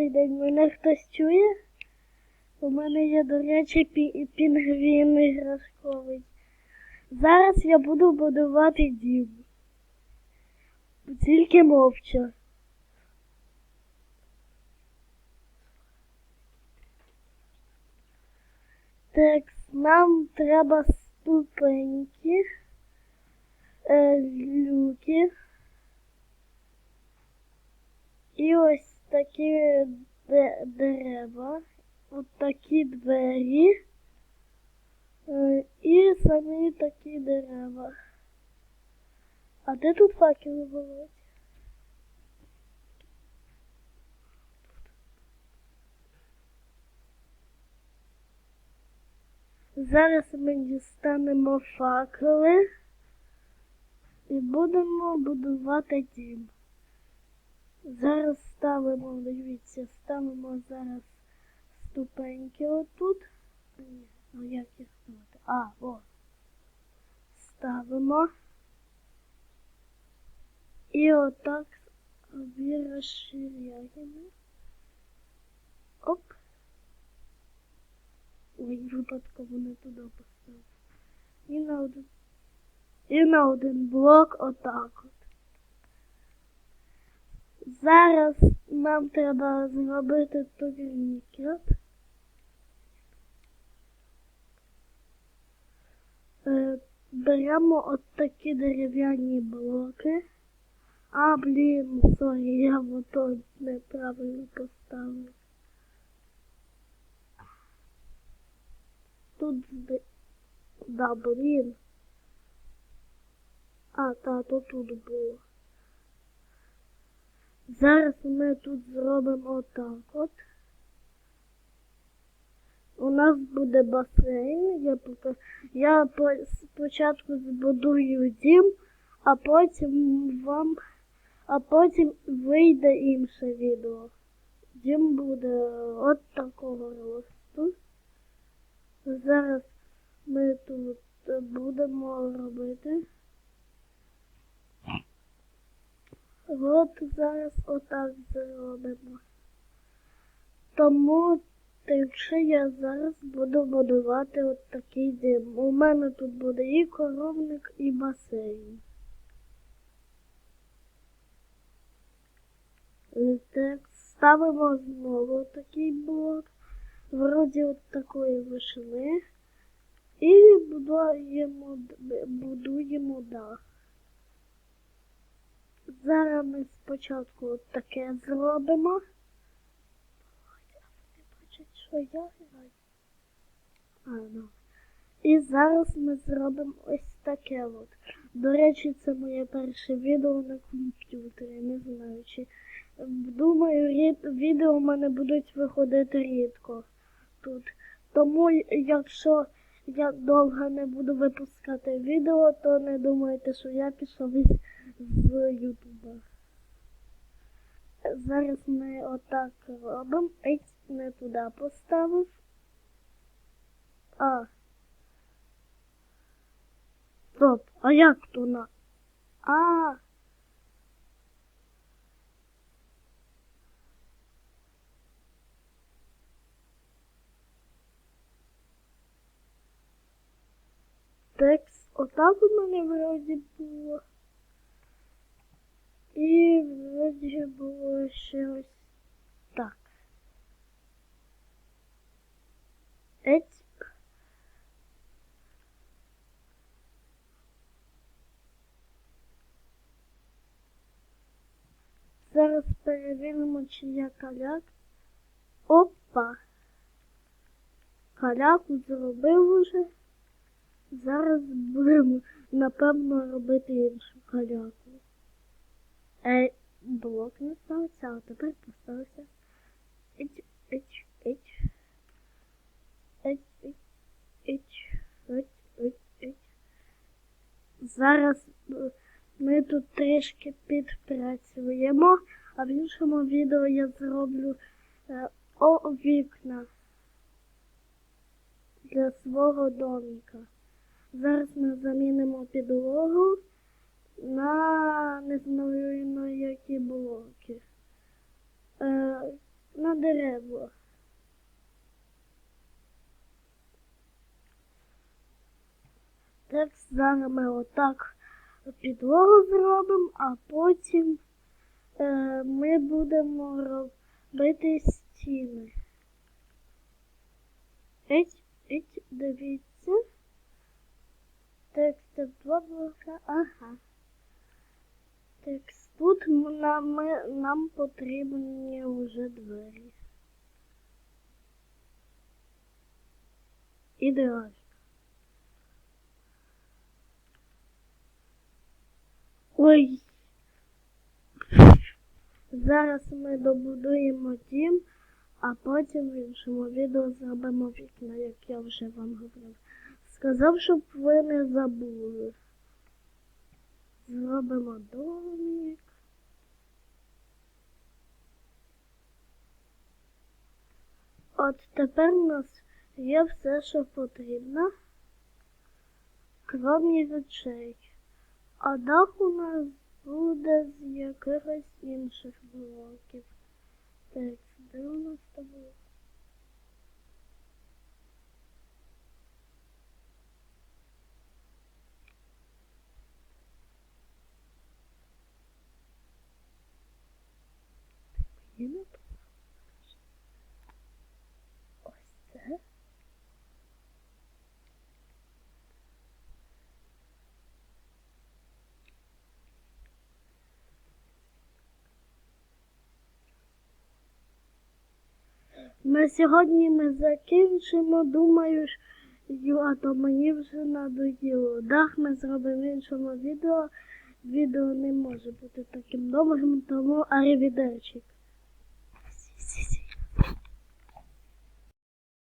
Добрий день, мене хтось чує? У мене є, до речі, пі- пінгвін іграшковий. Зараз я буду будувати дім. Тільки мовча. Так, нам треба ступеньки, е, люки. І ось такі дерева, от такі двері е, і самі такі дерева. А де тут факели болоть? Зараз ми дістанемо факели і будемо будувати дім. Зараз ставимо, дивіться, ставимо зараз ступеньки отут. Ні, Ну як їх ставити? А, о. Ставимо. І отак собі розширяємо. Оп. Ой, випадково не туди поставив. І на один. І на один блок отак от. Зараз нам треба зробити. Е, Беремо от такі дерев'яні блоки. А, блін, сорі, я ото неправильно поставив. Тут. Да, блін. А, та, то тут було. Зараз ми тут зробимо отак от. У нас буде басейн. Я, поки... я по... спочатку збудую дім, а потім вам, а потім вийде інше відео. Дім буде от такого росту. Зараз ми тут будемо робити. От зараз отак зробимо. Тому якщо я зараз буду будувати от такий дім. У мене тут буде і коровник, і басейн. Так, ставимо знову такий блок. Вроді от такої вишини. І будуємо, будуємо дах. Зараз ми спочатку от таке зробимо. Що я граю. А, ну. І зараз ми зробимо ось таке от. До речі, це моє перше відео на комп'ютері. Не знаю, чи думаю, рід... відео в мене будуть виходити рідко тут. Тому, якщо я довго не буду випускати відео, то не думайте, що я пішов із з Ютуба. Зараз ми отак робимо. Ей, не туди поставив. А. Стоп, а як на? А. Текст отак у мене вроді було. І вроді було ще ось так. Еть. Зараз перевіримо, чи я каляк. Опа! Каляку зробив уже. Зараз будемо, напевно, робити іншу каляку. Е, блок не ставиться, а тепер поставився. Еч, еч, еч, еч, еч, еч. Зараз е, ми тут трішки підпрацюємо, а в іншому відео я зроблю е, о вікна для свого домика. Зараз ми замінимо підлогу на не знаю на які блоки. Е, на дерево. Так, зараз ми отак підлогу зробимо, а потім е, ми будемо робити стіни. Еть, еть, дивіться. Текст блока, ага. Текст тут нам, нам потрібні вже двері. Ідеально. Ой. Зараз ми добудуємо дім, а потім в іншому відео зробимо вікна, як я вже вам говорив. Сказав, щоб ви не забули. Зробимо домик. От тепер у нас є все, що потрібно, крім речей. А дах у нас буде з якихось інших блоків. Так, де у нас там було? Є написано? Ось це. На сьогодні ми закінчимо, думаю, а то мені вже надоїло. Дах ми зробимо іншому відео. Відео не може бути таким довгим, тому арівідерчик.